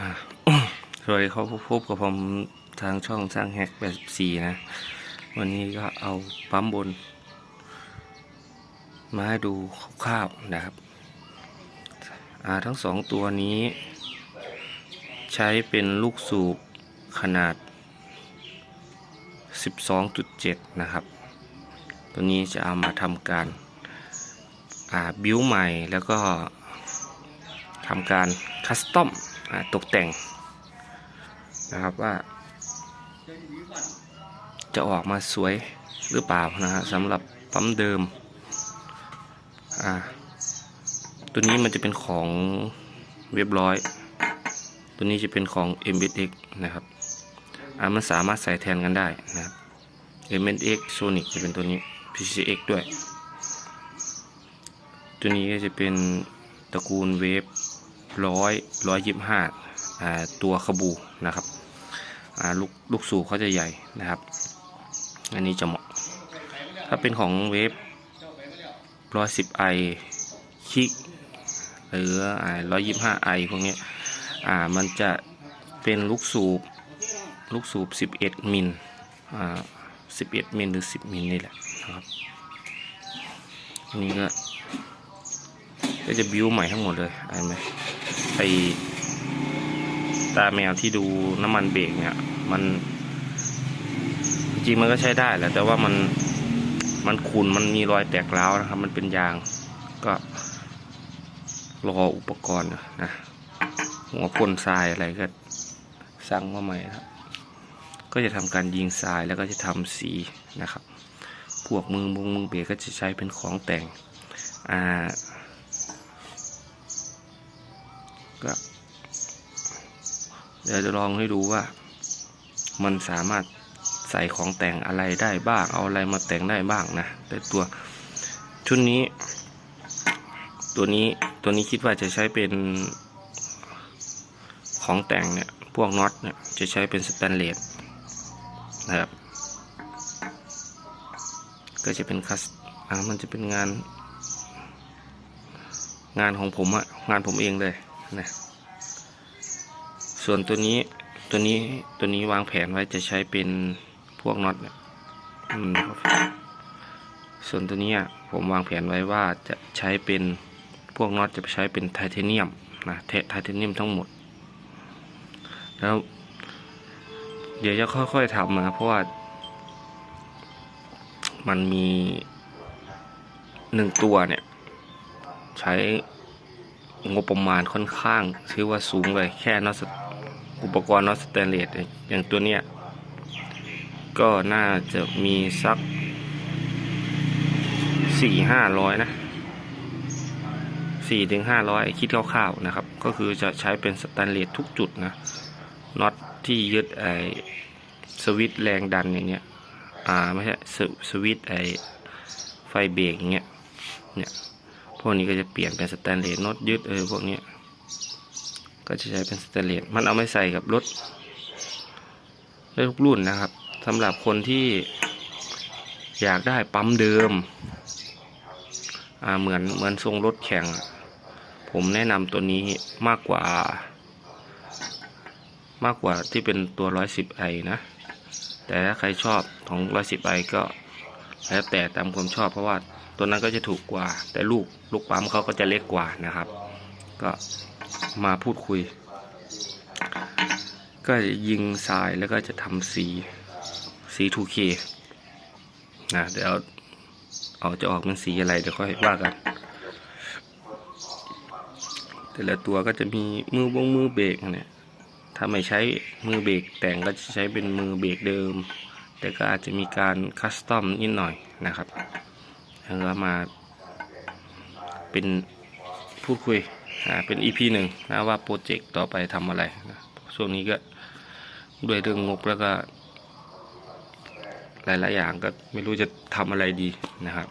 สวัสดีครับพบกับผมทางช่องสร้างแฮก84นะ วันนี้ก็เอาปั๊มบน มาให้ดูคร่าวๆนะครับอ่าทั้งสองตัวนี้ ใช้เป็นลูกสูบขนาด 12.7 นะครับ ตัวนี้จะเอามาทำการบิวใหม่แล้วก็ทำการคัสตอม ตกแต่งนะครับว่า จะออกมาสวยหรือเปล่านะฮะสำหรับปั๊มเดิมอ่าตัวนี้มันจะเป็นของเรียบร้อย ตัวนี้จะเป็นของ MSX นะครับอ่ามันสามารถใส่แทนกันได้นะครับ MSX Sonic จะเป็นตัวนี้ PCX ด้วย ตัวนี้ก็จะเป็นตระกูลเวฟ ร้อยร้อยยิบห้าอ่าตัวขบูนะครับอ่าลูกลูกสูบเขาจะใหญ่นะครับ อันนี้จะเหมาะ ถ้าเป็นของเวฟร้อยสิบไอคิกหรืออ่าร้อยยิบห้าไอพวกนี้อ่ามันจะเป็นลูกสูบลูกสูบสิบเอ็ดมิลอ่าสิบเอ็ดมิลหรือสิบมิลนี่แหละนะครับนนี้ก็ ก็จะบิวใหม่ทั้งหมดเลยเห็นไหมไอตาแมวที่ดูน้ำมันเบรกเนี่ย มันจริงมันก็ใช้ได้แหละแต่ว่ามันมันขุนมันมีรอยแตกร้าวนะครับ มันเป็นยางก็รออุปกรณ์นะหัวพ่นทรายอะไรก็สั่งมาใหม่ครับก็จะทำการยิงทรายแล้วก็จะทำสีนะครับ พวกมือมุงมือเบรกก็จะใช้เป็นของแต่งอ่า ก็เดี๋ยวจะลองให้ดูว่า มันสามารถใส่ของแต่งอะไรได้บ้าง เอาอะไรมาแต่งได้บ้างนะแต่ตัวชุดนี้ ตัวนี้ตัวนี้คิดว่าจะใช้เป็นของแต่งเนี่ยพวกน็อตเนี่ยจะใช้เป็นสแตนเลสนะครับก็จะเป็นคัสอ่ามันจะเป็นงาน งานของผมอะงานผมเองเลย นะส่วนตัวนี้ตัวนี้ตัวนี้วางแผนไว้จะใช้เป็นพวกน็อตเนี่ยส่วนตัวนี้ผมวางแผนไว้ว่าจะใช้เป็นพวกน็อตจะใช้เป็นไทเทเนียมนะเทไทเทเนียมทั้งหมด แล้ว เดี๋ยวจะค่อยๆทำนะเพราะว่า มันมีหนึ่งตัวเนี่ย ใช้ งบประมาณค่อนข้างถือว่าสูงเลยแค่นอสอุปกรณ์นอสแตนเลสอย่างตัวเนี้ย ก็น่าจะมีสักสี่ห้าร้อยนะสี่ถึงห้าร้อยคิดคร่าวๆนะครับ ก็คือจะใช้เป็นสแตนเลสทุกจุดนะน็อตที่ยึดไอสวิตแรงดันอย่างเงี้ยอ่าไม่ใช่สวิตไอไฟเบรกอย่างเงี้ยเนี่ย พวกนี้ก็จะเปลี่ยนเป็นสแตนเลสน็อตยึดเออพวกนี้ก็จะใช้เป็นสแตนเลสมันเอาไม่ใส่กับรถได้ทุกรุ่นนะครับสำหรับคนที่อยากได้ปั๊มเดิมเหมือนเหมือนทรงรถแข่ง ผมแนะนำตัวนี้มากกว่า มากกว่าที่เป็นตัว 110ไอนะ แต่ถ้าใครชอบของ 110ไอก็แล้วแต่ตามความชอบเพราะว่า ตัวนั้นก็จะถูกกว่า แต่ลูกลูกปั๊มเขาก็จะเล็กกว่านะครับ ก็มาพูดคุย ก็จะยิงทรายแล้วก็จะทำสีสี 2K นะเดี๋ยวเอาจะออกเป็นสีอะไรเดี๋ยวค่อยว่ากันแต่ละตัวก็จะมีมือวงมือเบรกเนี่ย ถ้าไม่ใช้มือเบรกแต่งก็จะใช้เป็นมือเบรกเดิม แต่ก็อาจจะมีการคัสตอมนิดหน่อยนะครับ แล้วมาเป็นพูดคุยอ่าเป็น EP หนึ่งนะว่าโปรเจกต์ต่อไปทำอะไรนะช่วงนี้ก็ด้วยเรื่องงบแล้วก็ หลาย ๆ อย่างก็ไม่รู้จะทำอะไรดีนะครับ